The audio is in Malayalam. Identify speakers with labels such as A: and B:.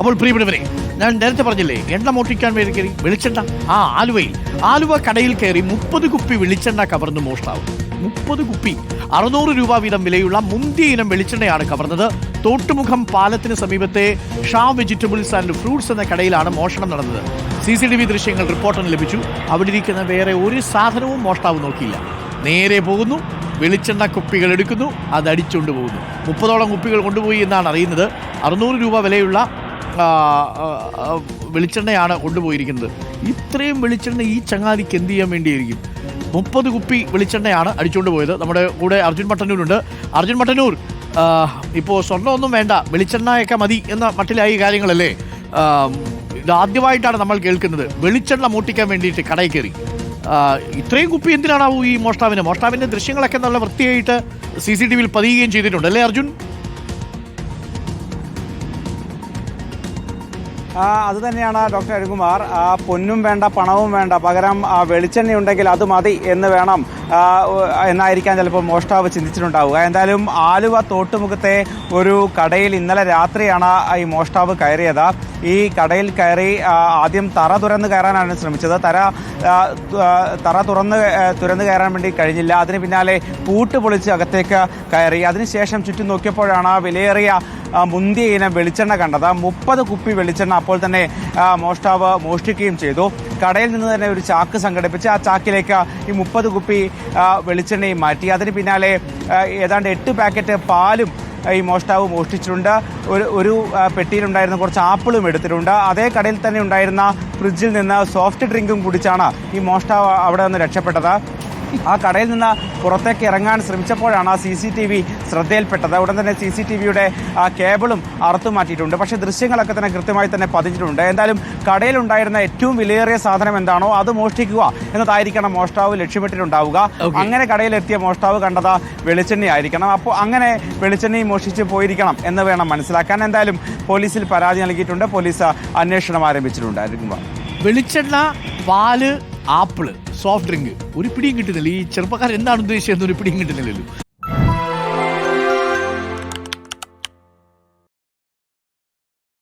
A: അപ്പോൾ പ്രിയപ്പെട്ടവരെ ഞാൻ നേരത്തെ പറഞ്ഞില്ലേ എണ്ണ മോഷ്ടിക്കാൻ വേണ്ടി കയറി വെളിച്ചെണ്ണ? ആ ആലുവയിൽ. ആലുവ കടയിൽ കയറി മുപ്പത് കുപ്പി വെളിച്ചെണ്ണ കവർന്ന് മോഷ്ടാവും. മുപ്പത് കുപ്പി അറുന്നൂറ് രൂപ വീതം വിലയുള്ള മുന്തിയ ഇനം വെളിച്ചെണ്ണയാണ് കവർന്നത്. തോട്ടുമുഖം പാലത്തിന് സമീപത്തെ ഷാ വെജിറ്റബിൾസ് ആൻഡ് ഫ്രൂട്ട്സ് എന്ന കടയിലാണ് മോഷണം നടന്നത്. സി സി ടി വി ദൃശ്യങ്ങൾ റിപ്പോർട്ടിന് ലഭിച്ചു. അവിടെ ഇരിക്കുന്ന വേറെ ഒരു സാധനവും മോഷ്ടാവ് നോക്കിയില്ല. നേരെ പോകുന്നു വെളിച്ചെണ്ണ കുപ്പികൾ എടുക്കുന്നു അത് അടിച്ചുകൊണ്ട് പോകുന്നു. മുപ്പതോളം കുപ്പികൾ കൊണ്ടുപോയി എന്നാണ് അറിയുന്നത്. അറുന്നൂറ് രൂപ വിലയുള്ള വെളിച്ചെണ്ണയാണ് കൊണ്ടുപോയിരിക്കുന്നത്. ഇത്രയും വെളിച്ചെണ്ണ ഈ ചങ്ങാതിക്ക് എന്ത് ചെയ്യാൻ വേണ്ടിയായിരിക്കും? മുപ്പത് കുപ്പി വെളിച്ചെണ്ണയാണ് അടിച്ചുകൊണ്ട് പോയത്. നമ്മുടെ കൂടെ അർജുൻ മട്ടന്നൂരുണ്ട്. അർജുൻ മട്ടന്നൂർ ഇപ്പോൾ സ്വർണമൊന്നും വേണ്ട വെളിച്ചെണ്ണയൊക്കെ മതി എന്ന മട്ടിലായി കാര്യങ്ങളല്ലേ? ഇതാദ്യമായിട്ടാണ് നമ്മൾ കേൾക്കുന്നത്. വെളിച്ചെണ്ണ മൂട്ടിക്കാൻ വേണ്ടിയിട്ട് കടയിൽ കയറി. ഇത്രയും കുപ്പി എന്തിനാണാവൂ ഈ മോഷ്ടാവിന്? മോഷ്ടാവിന്റെ ദൃശ്യങ്ങളൊക്കെ നല്ല വൃത്തിയായിട്ട് സി സി ടി വിയിൽ പതിയുകയും ചെയ്തിട്ടുണ്ട്. അല്ലേ അർജുൻ?
B: അത് തന്നെയാണ് ഡോക്ടർ അരുകുമാർ പൊന്നും വേണ്ട പണവും വേണ്ട പകരം വെളിച്ചെണ്ണ ഉണ്ടെങ്കിൽ അത് മതി എന്ന് വേണം എന്നായിരിക്കാൻ ചിലപ്പോൾ മോഷ്ടാവ് ചിന്തിച്ചിട്ടുണ്ടാവുക. എന്തായാലും ആലുവ തോട്ടുമുഖത്തെ ഒരു കടയിൽ ഇന്നലെ രാത്രിയാണ് ഈ മോഷ്ടാവ് കയറിയത്. ഈ കടയിൽ കയറി ആദ്യം തറ തുറന്ന് കയറാനാണ് ശ്രമിച്ചത്. തറ തറ തുറന്ന് തുറന്ന് കയറാൻ വേണ്ടി കഴിഞ്ഞില്ല. അതിന് പിന്നാലെ പൂട്ട് പൊളിച്ച് അകത്തേക്ക് കയറി. അതിനുശേഷം ചുറ്റും നോക്കിയപ്പോഴാണ് വിലയേറിയ മുന്തിയ ഇനം വെളിച്ചെണ്ണ കണ്ടത്. മുപ്പത് കുപ്പി വെളിച്ചെണ്ണ അപ്പോൾ തന്നെ മോഷ്ടാവ് മോഷ്ടിക്കുകയും ചെയ്തു. കടയിൽ നിന്ന് തന്നെ ഒരു ചാക്ക് സംഘടിപ്പിച്ച് ആ ചാക്കിലേക്ക് ഈ മുപ്പത് കുപ്പി വെളിച്ചെണ്ണയും മാറ്റി. അതിന് പിന്നാലെ ഏതാണ്ട് എട്ട് പാക്കറ്റ് പാലും ഈ മോഷ്ടാവ് മോഷ്ടിച്ചിട്ടുണ്ട്. ഒരു ഒരു പെട്ടിയിലുണ്ടായിരുന്ന കുറച്ച് ആപ്പിളും എടുത്തിട്ടുണ്ട്. അതേ കടയിൽ തന്നെ ഉണ്ടായിരുന്ന ഫ്രിഡ്ജിൽ നിന്ന് സോഫ്റ്റ് ഡ്രിങ്കും കുടിച്ചാണ് ഈ മോഷ്ടാവ് അവിടെ നിന്ന് രക്ഷപ്പെട്ടത്. ആ കടയിൽ നിന്ന് പുറത്തേക്ക് ഇറങ്ങാൻ ശ്രമിച്ചപ്പോഴാണ് ആ സി സി ടി വി ശ്രദ്ധയിൽപ്പെട്ടത്. ഉടൻ തന്നെ സി സി ടി വിയുടെ ആ കേബിളും അറുത്തു മാറ്റിയിട്ടുണ്ട്. പക്ഷേ ദൃശ്യങ്ങളൊക്കെ തന്നെ കൃത്യമായി തന്നെ പതിച്ചിട്ടുണ്ട്. എന്തായാലും കടയിലുണ്ടായിരുന്ന ഏറ്റവും വിലയേറിയ സാധനം എന്താണോ അത് മോഷ്ടിക്കുക എന്നതായിരിക്കണം മോഷ്ടാവ് ലക്ഷ്യമിട്ടിട്ടുണ്ടാവുക. അങ്ങനെ കടയിലെത്തിയ മോഷ്ടാവ് കണ്ടത് വെളിച്ചെണ്ണയായിരിക്കണം അപ്പോൾ അങ്ങനെ വെളിച്ചെണ്ണയും മോഷ്ടിച്ച് പോയിരിക്കണം എന്ന് വേണം മനസ്സിലാക്കാൻ. എന്തായാലും പോലീസിൽ പരാതി നൽകിയിട്ടുണ്ട്. പോലീസ് അന്വേഷണം ആരംഭിച്ചിട്ടുണ്ട്
A: വെളിച്ചെണ്ണ പാൽ ആപ്പിൾ സോഫ്റ്റ് ഡ്രിങ്ക്. ഒരു പിടിയും കിട്ടുന്നില്ല. ഈ ചെറുപ്പക്കാർ എന്താണ് ഉദ്ദേശിച്ചതെന്ന് ഒരു പിടിയും കിട്ടുന്നില്ലല്ലോ.